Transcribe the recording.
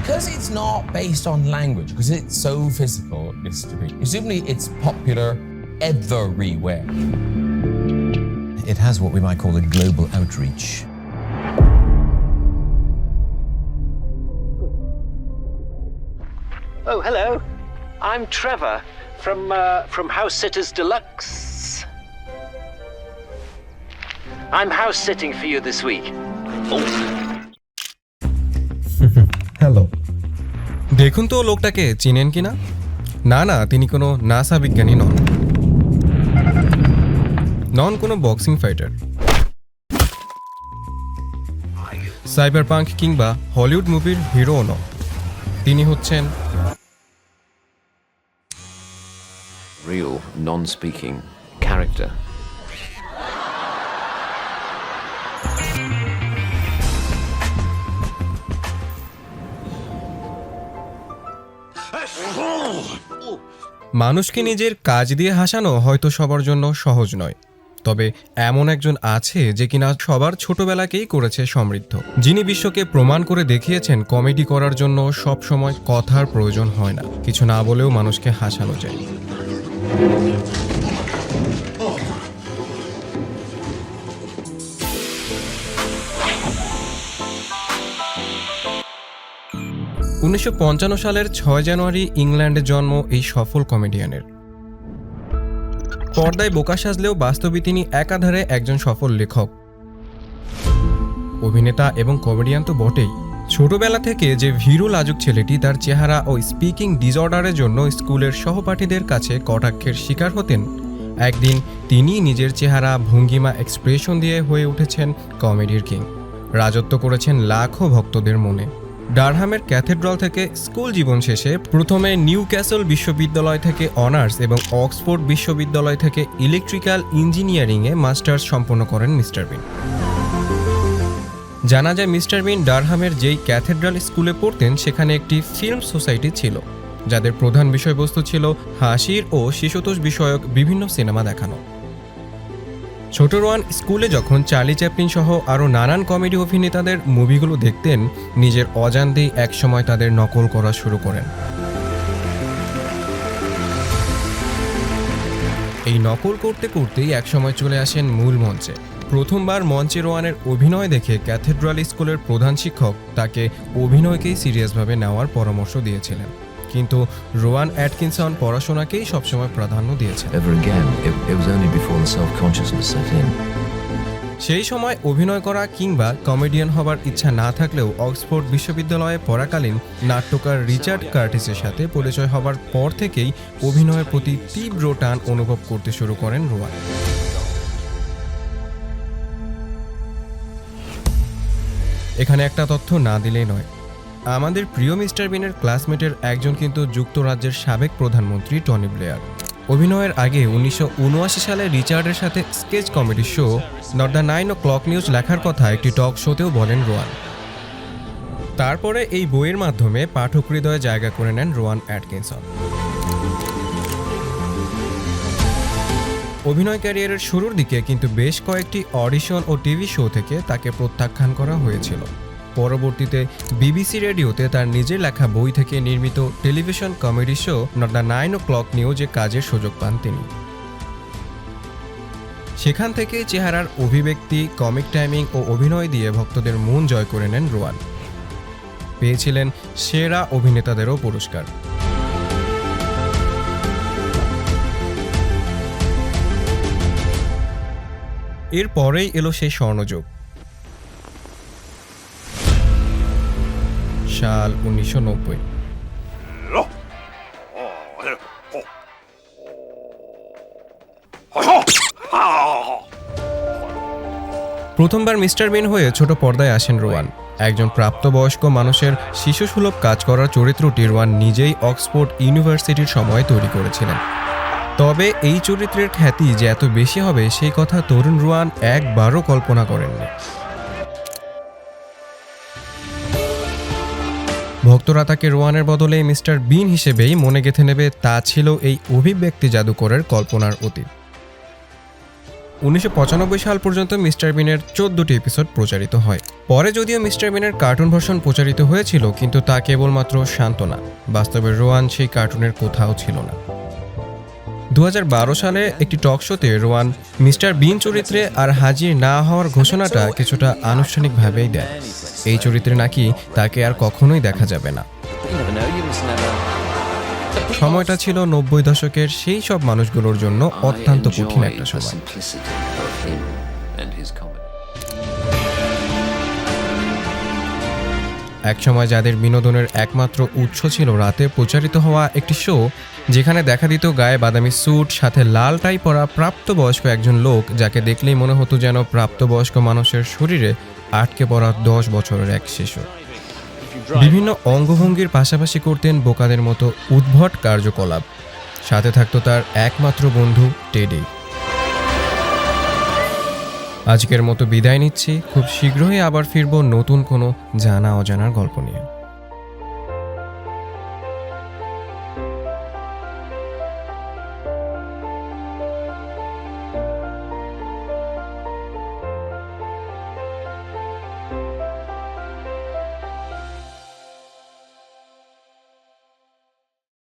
because it's not based on language, because it's so physical, Mr. Bean, presumably it's popular everywhere. It has what we might call a global outreach. Oh, hello. I'm Trevor from uh, from House Sitters Deluxe. I'm house sitting for you this week. Hello. দেখুন তো লোকটাকে, চিনেন কিনা না? না তিনি কোনো NASA বিজ্ঞানী নন। নন কোনো বক্সিং ফাইটার। সাইবার পাঙ্ক কিংবা হলিউড মুভির হিরোও নন। তিনি হচ্ছেন real non speaking character. মানুষকে নিজের কাজ দিয়ে হাসানো হয়তো সবার জন্য সহজ নয়। তবে এমন একজন আছে যে কিনা সবার ছোটবেলাকেই করেছে সমৃদ্ধ। যিনি বিশ্বকে প্রমাণ করে দেখিয়েছেন কমেডি করার জন্য সব সময় কথার প্রয়োজন হয় না। কিছু না বলেও মানুষকে হাসানো যায়। উনিশশো পঞ্চান্ন সালের ছয় জানুয়ারি ইংল্যান্ডে জন্ম এই সফল কমেডিয়ানের। পর্দায় বোকা সাজলেও বাস্তবে তিনি একাধারে একজন সফল লেখক। অভিনেতা এবং কমেডিয়ান তো বটেই। ছোটবেলা থেকে যে ভীরু লাজুক ছেলেটি, তার চেহারা ও স্পিকিং ডিসঅর্ডারের জন্য স্কুলের সহপাঠীদের কাছে কটাক্ষের শিকার হতেন। একদিন তিনি নিজের চেহারা ভঙ্গিমা এক্সপ্রেশন দিয়ে হয়ে উঠেছেন কমেডির কিং। রাজত্ব করেছেন লাখো ভক্তদের মনে। ডারহামের ক্যাথেড্রাল থেকে স্কুল জীবন শেষে প্রথমে নিউ ক্যাসল বিশ্ববিদ্যালয় থেকে অনার্স এবং অক্সফোর্ড বিশ্ববিদ্যালয় থেকে ইলেকট্রিক্যাল ইঞ্জিনিয়ারিংয়ে মাস্টার্স সম্পন্ন করেন মিস্টার বিন। জানা যায় মিস্টার বিন ডারহামের যেই ক্যাথেড্রাল স্কুলে পড়তেন সেখানে একটি ফিল্ম সোসাইটি ছিল, যাদের প্রধান বিষয়বস্তু ছিল হাসির ও শিশুতোষ বিষয়ক বিভিন্ন সিনেমা দেখানো। ছোট রোয়ান স্কুলে যখন চার্লি চ্যাপলিন সহ আরও নানান কমেডি অভিনেতাদের মুভিগুলো দেখতেন, নিজের অজান্তেই একসময় তাদের নকল করা শুরু করেন। এই নকল করতে করতেই একসময় চলে আসেন মূল মঞ্চে। প্রথমবার মঞ্চে রোয়ানের অভিনয় দেখে ক্যাথেড্রাল স্কুলের প্রধান শিক্ষক তাকে অভিনয়কেই সিরিয়াসভাবে নেওয়ার পরামর্শ দিয়েছিলেন। কিন্তু রোয়ান অ্যাটকিনসন পড়াশোনাকেই সবসময় প্রাধান্য দিয়েছেন. সেই সময় অভিনয় করা কিংবা কমেডিয়ান হবার ইচ্ছা না থাকলেও অক্সফোর্ড বিশ্ববিদ্যালয়ে পড়াকালীন নাট্যকার রিচার্ড কার্টিসের সাথে পরিচয় হবার পর থেকেই অভিনয়ের প্রতি তীব্র টান অনুভব করতে শুরু করেন রোয়ান। এখানে একটা তথ্য না দিলেই নয়। আমাদের প্রিয় মিস্টার বিনের ক্লাসমেটের একজন কিন্তু যুক্তরাজ্যের সাবেক প্রধানমন্ত্রী টনি ব্লেয়ার। অভিনয়ের আগে উনিশশো উনআশি সালে রিচার্ডের সাথে sketch comedy show Not the Nine O'Clock News লেখার কথা একটি টক শোতেও বলেন রোয়ান। তারপরে এই বইয়ের মাধ্যমে পাঠক হৃদয়ে জায়গা করে নেন রোয়ান অ্যাটকিনসন। অভিনয় ক্যারিয়ারের শুরুর দিকে কিন্তু বেশ কয়েকটি অডিশন ও টিভি শো থেকে তাকে প্রত্যাখ্যান করা হয়েছিল। পরবর্তীতে বিবিসি রেডিওতে তার নিজের লেখা বই থেকে নির্মিত television comedy show Not the Nine O'Clock নিউজে কাজের সুযোগ পান তিনি। সেখান থেকে চেহারার অভিব্যক্তি কমিক টাইমিং ও অভিনয় দিয়ে ভক্তদের মন জয় করে নেন রোয়ান। পেয়েছিলেন সেরা অভিনেতাদেরও পুরস্কার। এরপরেই এলো সেই স্বর্ণযুগ। সাল উনিশশো নব্বই প্রথমবার মিস্টার বিন হয়ে ছোট পর্দায় আসেন রোয়ান একজন প্রাপ্তবয়স্ক মানুষের শিশুসুলভ কাজ করার চরিত্রটি রোয়ান নিজেই অক্সফোর্ড ইউনিভার্সিটির সময় তৈরি করেছিলেন তবে এই চরিত্রের খ্যাতি যে এত বেশি হবে সেই কথা তরুণ রোয়ান একবারও কল্পনা করেননি ভক্তরা তাকে রোয়ানের বদলে মিস্টার বিন হিসেবেই মনে গেঁথে নেবে, তা ছিল এই অভিব্যক্তি জাদুকরের কল্পনার অতীত। উনিশশো পঁচানব্বই সাল পর্যন্ত মিস্টার বিনের চোদ্দটি এপিসোড প্রচারিত হয়। পরে যদিও মিস্টার বিনের কার্টুন ভার্সন প্রচারিত হয়েছিল, কিন্তু তা কেবলমাত্র শান্ত না বাস্তবে রোয়ান সেই কার্টুনের কোথাও ছিল না। দু হাজার বারো সালে একটি টক শোতে রোয়ান, মিস্টার বিন চরিত্রে আর হাজির না হওয়ার ঘোষণাটা কিছুটা আনুষ্ঠানিকভাবেই দেয় এই চরিত্রে নাকি তাকে আর কখনোই দেখা যাবে না. সময়টা ছিল নব্বই দশকের সেই সব মানুষগুলোর জন্য অত্যন্ত কঠিন একটা সময় একসময় যাদের বিনোদনের একমাত্র উৎস ছিল রাতে প্রচারিত হওয়া একটি শো যেখানে দেখা দিত গায়ে বাদামি স্যুট সাথে লাল টাই পরা প্রাপ্তবয়স্ক একজন লোক, যাকে দেখলেই মনে হতো যেন প্রাপ্তবয়স্ক মানুষের শরীরে আটকে পড়া দশ বছরের এক শিশু। বিভিন্ন অঙ্গভঙ্গির পাশাপাশি করতেন বোকাদের মতো উদ্ভট কার্যকলাপ। সাথে থাকতো তার একমাত্র বন্ধু, টেডি। আজকের মতো বিদায় নিচ্ছি। খুব শীঘ্রই আবার ফিরব নতুন কোনো জানা অজানার গল্প নিয়ে।